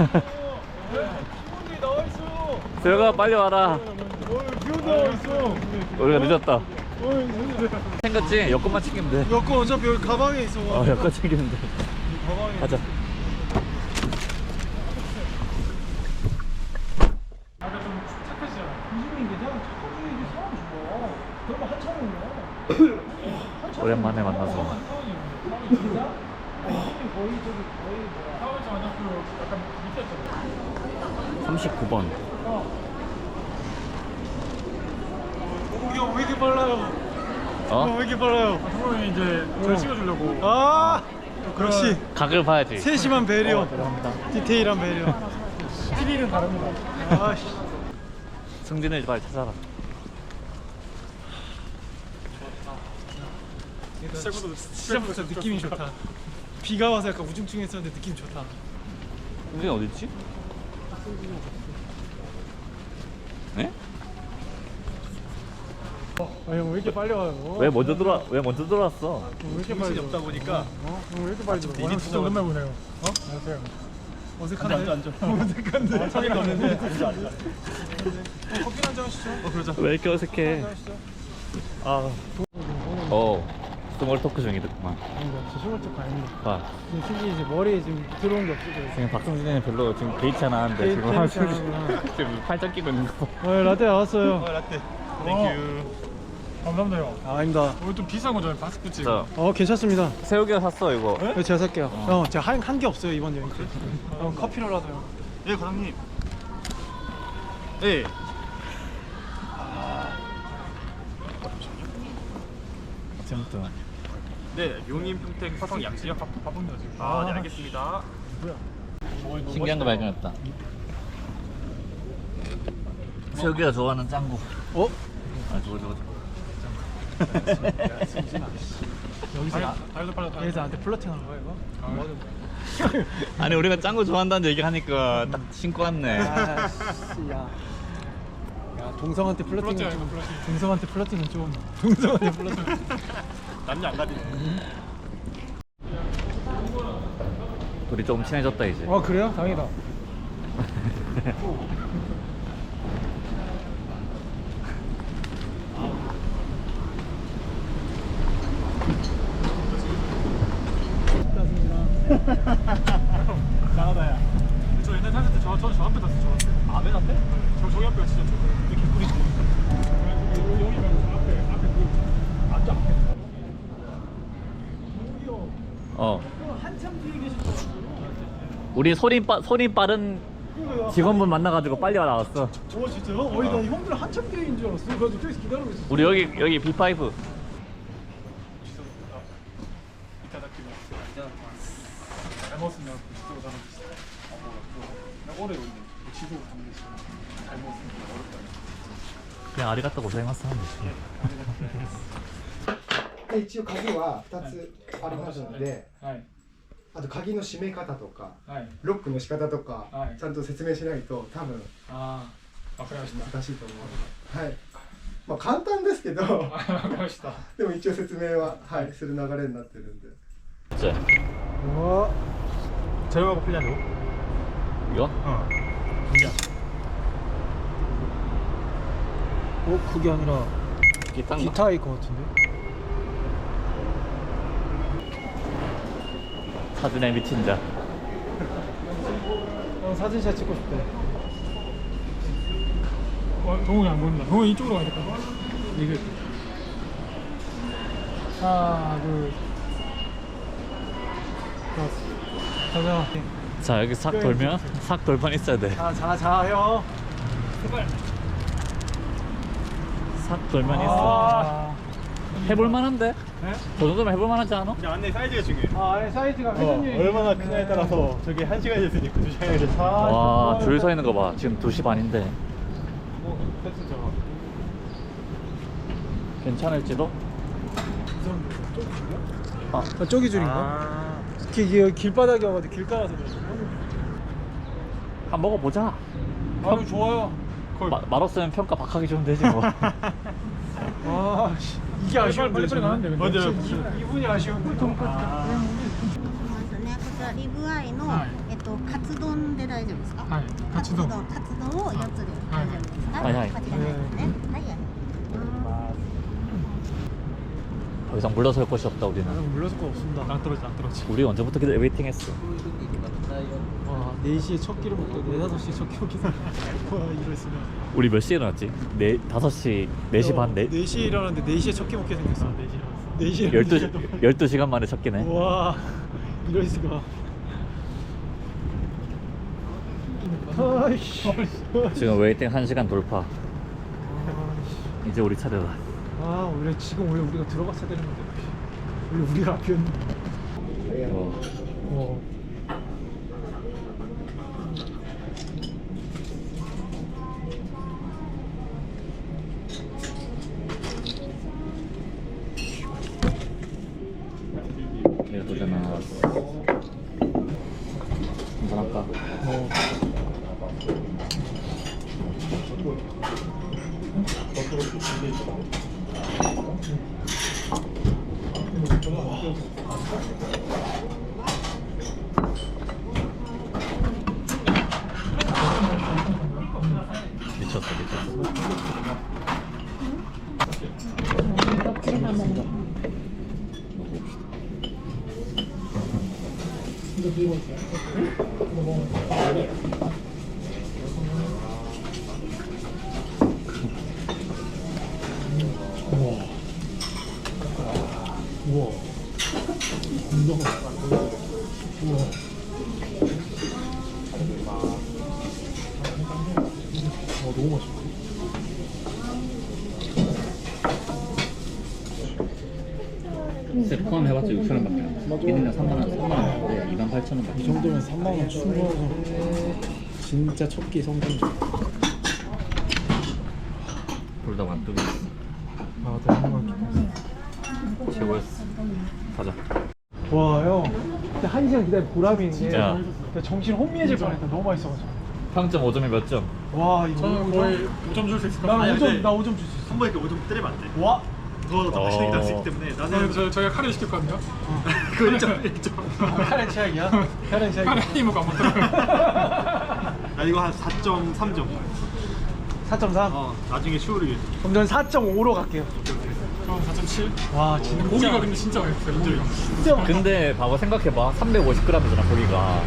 있어요. 세혁아 빨리 와라. 우리가 늦었다. 어, 챙겼지? 여권만 챙기면 돼. 여권 어차피 여기 가방에 있어. 어, 여권 챙기면 돼. 가방에. 가자. 아까 좀 착하시잖아. 이준이 그냥 착한 중이지 사람 좋아. 그러면 한참이네. 오랜만에 만나서. 진짜? 거의 저기 거의 뭐야. 사원에서 완전 그 약간 밑에 39번. 동욱이 형왜 이렇게 빨라요? 어? 왜 이렇게 빨라요? 형이 이제 절 찍어주려고 아, 역시 각을 봐야지. 세심한 배려, 디테일한 배려. 스릴은 다릅니다 아씨, 승진을 빨리 찾아라. 시작부터 시작부터 느낌이 좋다. 비가 와서 약간 우중충했었는데 느낌 좋다. 승진이 어딨지? 네? 아 형왜 이렇게 빨리 와요? 왜 먼저 들어 왜 먼저 들어왔어? 왜 이렇게 빨리 없다 보니까 어? 형왜 이렇게 빨리 들어? 일이 진짜 오랜만에 보네요 어? 안녕하세요 어색한데. 앉아, 앉아. 어색한데. 자리가 없는데. 앉아, 앉아. 커피 한잔 하시죠. 어, 그러자. 왜 이렇게 어색해? 아. 어. 스몰 토크 중이더구만. 아니다 저 시골 쪽 가야겠네 봐. 지금 솔직히 이제 머리에 지금 들어온 게 없어 지금 박성진이는 별로 지금 개의치 않았는데 개의- 지금 개의치 지금 팔짱 끼고 있는 거. 봐. 어 라떼 나왔어요 라떼. 땡큐 감사합니다 형 아, 아닙니다. 오늘 좀 비싼 거잖아요 바스쿠치 자, 어 괜찮습니다 새우기가 샀어 이거. 네, 제가 살게요 형 제가 한 한 게 없어요 이번 여행 때 형, 커피로라도요 예, 과장님. 예. 지금부터. 네, 용인 평택 화성 양지역. 바쁩니다 지금 아, 네, 알겠습니다. 신기한 거 발견했다. 새우기가 좋아하는 짱구. 어? 아 저거 저거. 여기서 나, 다이소 팔아 여기서 나한테 플러팅한 거야 이거? 아니 우리가 짱구 좋아한다는 얘기 하니까 딱 신고 왔네. 아씨 야. 야 동성한테 플러팅은 플러팅 좀 아니고 플러팅. 동성한테 플러팅은 좀 동성한테 플러팅 남녀 안 가리네. 둘이 좀 친해졌다 이제. 아 그래요? 다행이다 나가다야. 저 옛날 탔을 때 저, 저, 저 앞에 탔어, 저 앞에. 아, 맨 앞에? 저, 저기 앞에 진짜 저, 뿌리 좀. 여기, 여기 말고 저 앞에, 앞에 그, 앉아, 앞에. 어. 우리 소리 빠 소리 빠른 직원분 만나가지고 빨리 와 나왔어. 어, 진짜요? 어이, 나 형들 한참 뒤인 줄 알았어. 그래서 저기서 기다리고 있었어. 우리 여기 여기 B5. 잘 먹었습니다. 지도가 잘 먹었어. 아, 뭐가 그거. 오래 오는데. 지도 가는 게 지금 잘 먹었습니다. 어렵다. 그냥 아리가또 고생했어 하면 되지.一応鍵は2つありますので、はいあと鍵の閉め方とかはいロックの仕方とか、はいちゃんと説明しないと多分ああわかりました難しいと思うので、はいまあ、簡単ですけどわかりましたでも一応説明は、はい、する流れになってるんで 자, 우와 저렴하고 필요하죠? 이거? 어. 어? 그게 아니라 기타인가? 기타일 것 같은데? 사진에 미친 자. 형 사진샷 찍고 싶대 어, 동욱이 안 보인다. 동욱이 이쪽으로 가야 될까? 이게 하나 둘 가자 자 여기 싹 돌면 싹 돌판 있어야 돼. 자 자 자 형싹 돌면 있어. 아, 해볼 만한데? 네? 저 정도면 해볼 만하지 않아? 이제 안내 사이즈가 중요해. 아 아니 사이즈가 어, 회전율이 얼마나 크냐에 따라서 저게 한 시간이 됐으니까 두 시간이 됐어. 와, 줄 서 있는 거 봐. 지금 2시 반인데. 뭐, 패스 저거. 괜찮을지도? 아 저기 줄인가? 아. 길, 길, 길바닥이어가지고 길 따라서 그래 한 먹어보자. 아유 좋아요 마, 맛없으면 평가 박하기 좀 되지 뭐. 아 씨, 이게 아쉬운데 빨리 빨리 가는데, 근데. 맞아요. 이, 이분이 아쉬운데 돈까스 ますね。こちらリブアイの、はいえっとカツ丼で大丈夫 ですか。はいカツ丼カツ丼を四つで大丈夫ですか。はいはいこちらですね。はい。 더 이상 물러설 곳이 없다 우리는 물러설 거 없습니다. 안 떨어지 안 떨어지 우리 언제부터 기다 웨이팅했어 와, 4시에 첫 끼를 먹고 4, 5시에 첫 끼 먹기 와, 이랬으면. 우리 몇 시에 일어났지? 네, 5시, 4시 반, 4, 4시에 일어났는데 4시에 첫 끼 먹게 생겼어. 아, 4시 4시에 12, 12시간 만에 첫 끼네 와, 이럴 수가. 아이씨. 지금 웨이팅 1시간 돌파 이제 우리 차례다 아, 원래 지금 원래 우리가 들어갔어야 되는 건데. 원래 우리가 앞이었는데. 어, 어. whole 우와. 운동. 우와. 와, 너무 맛있어. 세 포함해봤자 6천 원밖에 안 돼. 1인당 3만 원, 3만 원, 2만 8천 원밖에. 이 정도면 3만 원 충분하죠. 진짜 첫끼 성공. 둘다 완뚝이 아, 너무 맛있다. 최고였어. 가자. 와, 형. 진짜 한 시간 기다린 보람이 있네. 진짜. 진짜 정신 혼미해질 뻔했다. 너무 맛있어가지고. 평점 5점이 몇 점? 와, 이거. 저는 거의 5점 줄 수 있을 것나 같아요 5점, 나 5점 줄 수 있어. 한 번에 5점 때리면 안 돼. 와. 더 어. 맛있는 게 나을 수 있기 때문에 나는 저, 저희가 카레 시켰거든요 그 1점 1점. 카렌 최악이야? 카렌 카레 최악이야? 한입 먹고 안 먹더라고요 나 이거 한 4.3점. 4.3? 어 나중에 슈어를 위해. 그럼 전 4.5로 갈게요. 저는 4.7 와, 진짜. 고기가 근데 진짜 맛있어요 고기가 진짜 맛있어. 근데 봐봐 생각해봐 350g이잖아 고기가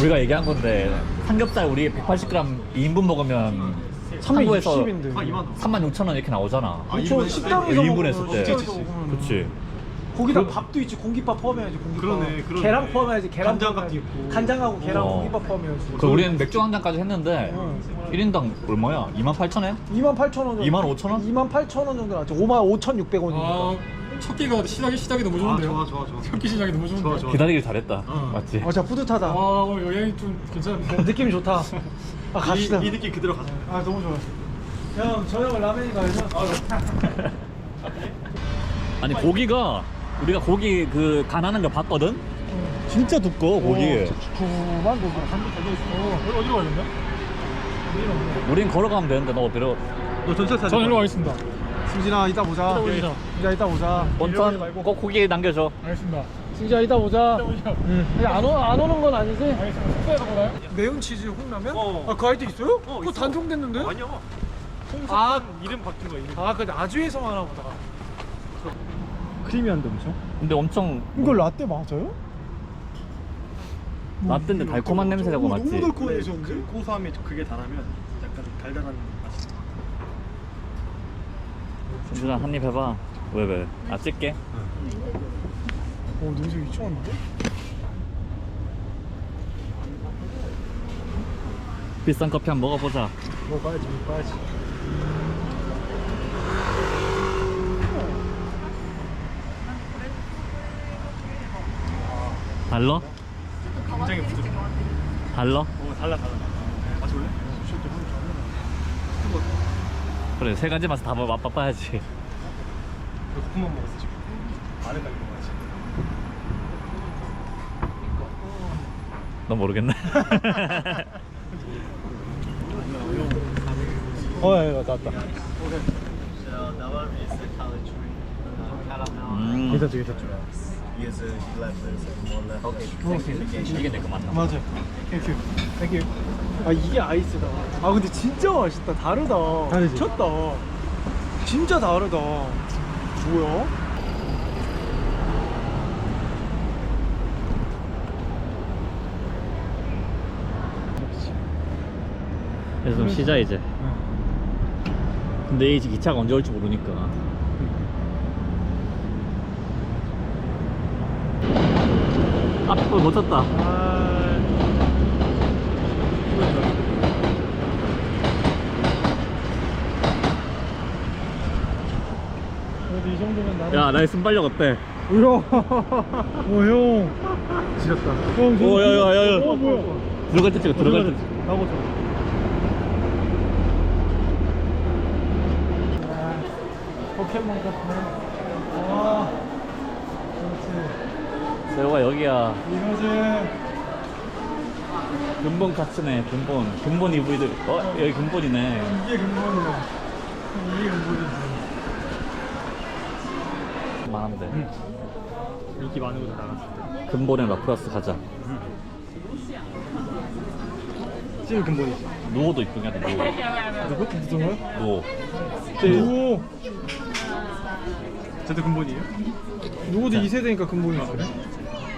우리가 얘기한 건데 삼겹살 우리 180g 2인분 먹으면 한국에서 360인데. 아 2만 원. 3만 6천 원 이렇게 나오잖아 아, 그쵸, 식당에서 1인분 먹으면 했을 때 식당에서 먹으면 그치 거기다 그- 밥도 있지 공깃밥 포함해야지 공깃밥 그러네, 그러네. 계란 포함해야지 계란 포함해야지. 있고. 간장하고 계란 어. 공깃밥 포함해야지 그 우리는 맥주 한 잔까지 했는데 응. 1인당 얼마야? 2만 8천 원? 2만 8천 원 정도 2만 5천 원? 2만 8천 원 정도 나왔죠 5만 5,600원이니까 아, 첫 끼가 시작이 시작이 너무 아 좋은데요 좋아 좋아 좋아. 첫 끼 시작이 너무 좋아, 좋아. 기다리길 잘했다 어. 맞지? 어, 진짜 뿌듯하다 와 오늘 여행이 좀 괜찮은데 느낌이 좋다 아 갑시다. 이, 이 느낌 그대로 가자. 아 너무 좋아 형 저녁은 라면인가 해서 아니 고기가 우리가 고기 그 간하는 거 봤거든? 진짜 두꺼워 고기. 두만 고기 한개 달려 있어. 여기 어디로 가야 되냐? 우린 걸어가면 되는데 너 어디로 너 전철 타자. 저는 일로 가겠습니다. 승진아 이따 보자. 이따 보자. 이따 보자. 원천 꼭 고기 남겨줘. 알겠습니다. 승 진아 이따 보자 이따 보자. 응. 안, 오, 안 오는 건 아니지? 숙소에서 보나요? 매운 치즈 홍라면? 어. 아, 그 아이디 있어요? 어, 그거 있어. 단종됐는데? 아니야. 아, 이름 바뀐 거 이름. 아, 그 나주에서만 하나 보다. 크리미한데 엄청? 근데 엄청 이거 라떼 맞아요? 라떼인데 달콤한 냄새 나고 맞지? 너무 달콤해졌는데? 그 고소함이 그게 달하면 약간 달달한 맛이. 준준아 한 입 해봐 왜 왜? 아 찍게 오, 냄새 미쳤는데? 비싼 커피 한번 먹어보자 먹어야지, 먹어야지. 달러? 굉장히 부드러워. 달러? 어 달라 달라. 마실래? 그래 세 가지 맛다 맛봐야지 그 거품만 먹었어 지금. 안에 깔린 거지. 너 모르겠네 어, 예, 맞다, 맞다. 음, 괜찮죠, 괜찮죠. 이게 내거 맞나? 맞아. 땡큐. 땡큐. 아 이게 아이스다. 아 근데 진짜 맛있다. 다르다. 다르지? 미쳤다. 진짜 다르다. 뭐야? 그래서 좀 쉬자 이제. 근데 이 기차가 언제 올지 모르니까. 앞에 거 놓쳤다. 아. 그래도 이 정도면 나는. 야, 나의 순발력 어때? 뭐야? 오 형. 지렸다. 형. 저- 오, 야, 야, 야, 야. 어 뭐야? 들어갈 때 찍어, 들어갈 때. 찍어. 나보자. 포켓몬 같네. 와. 그렇지. 세호가 여기야. 이거지. 근본 카츠네, 근본. 근본 이브이들. 어, 여기 근본이네. 이게 근본이야. 이게 근본이지. 많은데. 인기 많은 곳에 나갔을 때. 근본에 라플러스 가자. 제일 근본이지. 누워도 이쁘게 누워. 누구? 무슨 거야? 누워. 누구? 쟤도 근본이에요? 누구도 2세대니까 근본이지.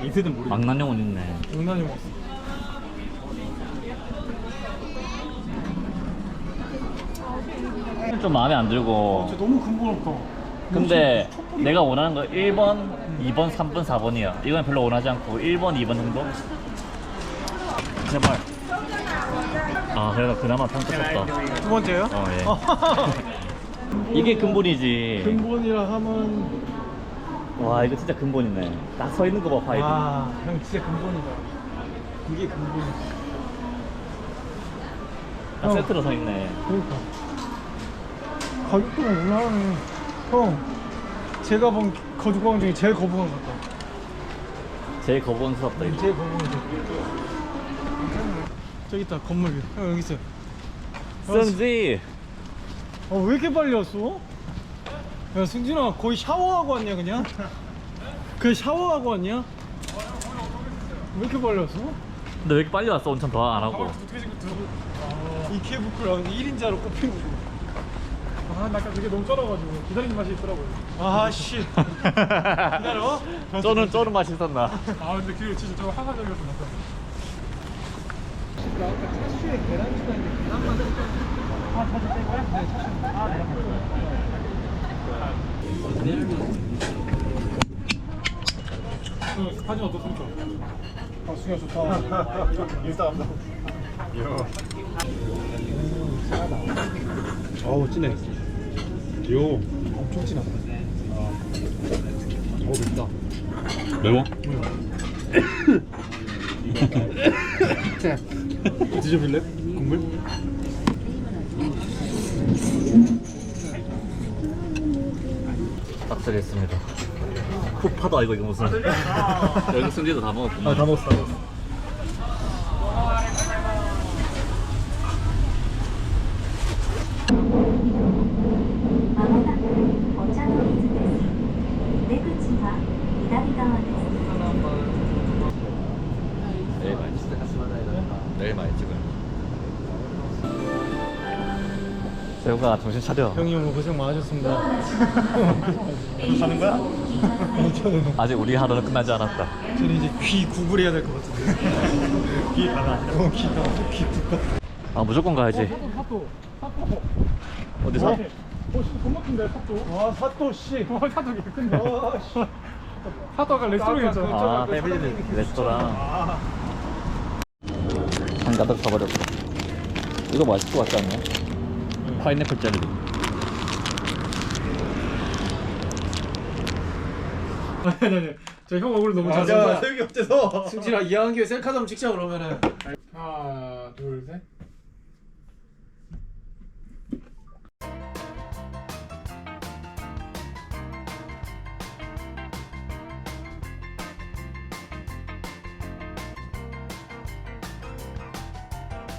이세는 모르겠어. 망나뇽은 있네. 장난이 없어. 좀 마음에 안 들고. 저 너무 근본 없다. 근데 내가 원하는 거 1번, 2번, 3번, 4번이야. 이건 별로 원하지 않고 1번, 2번 정도? 제발. 아, 그래도 그나마 평가 쳤다. 두 번째요? 어, 예. 이게 근본이지. 근본이라 하면 와, 이거 진짜 근본이네. 딱 서 있는 거 봐, 파이브. 아, 형 진짜 근본이다. 이게 근본이지. 딱 세트로 서 있네. 그러니까. 가격도 올라가네. 형, 제가 본 거두광 중에 제일 거부감 같다. 제일 거부스럽다, 이거. 제일 거부감 같다. 저기 있다, 건물. 형 여기 있어. 승지! 어, 왜 이렇게 빨리 왔어? 야, 승진아, 거의 샤워하고 왔냐, 그냥? 그냥 샤워하고 왔냐? 왜 이렇게 빨리 왔어? 근데 왜 이렇게 빨리 왔어? 온천 더 안 하고. 이케부쿠랑 1인자로 꼽힌 거고. 아, 나 아까 그게 너무 쩔어가지고 기다리는 맛이 있더라고요. 아, 씨. 기다려. 쪼는, 쪼는 맛이 있었나? 아, 근데 그게 진짜 저 화사적이었어, 맞다. 차슈에 계란 추가인데 계란만 아, 네. 아, 네. 그 사진 어떻습니까? 아, 수야 좋다. 인스타 감사. 어우, 진해. 요. 엄청 진하다. 어우, 맵다. 매워? 드셔볼래? 국물? 빡세겠습니다. 푹파다 이거 이거 무슨. 여기 승지도 다 먹었구만. 다 먹었어, 다 먹었어. 내일 많이 찍어. 내일 많이 찍어. 세우가 정신 차려. 형님 오늘 고생 많으셨습니다. 가는 거야? 저는, 아직 우리 하루는 끝나지 않았다. 저는 이제 귀 구글해야 될 것 같은데. 귀 가나? 어, 귀가, 귀 붓다. 아 무조건 가야지. 사또, 사또. 어디서? 어, 씨, 돈 막힌데, 사또. 와, 사또, 씨. 어, 사또 개 큰데. 와, 씨. 사또 아까 레스토랑이었잖아. 아 패밀리 레스토랑. 한 가득 사버렸어. 이거 맛있을 것 같지 않냐? 파인애플 젤리. 아니, 아니, 저형 얼굴 너무 아, 잘 자, 본다. 세욱이 어째서? 승진아, 이왕 기회 셀카 좀 찍자, 그러면은. 하나, 둘, 셋.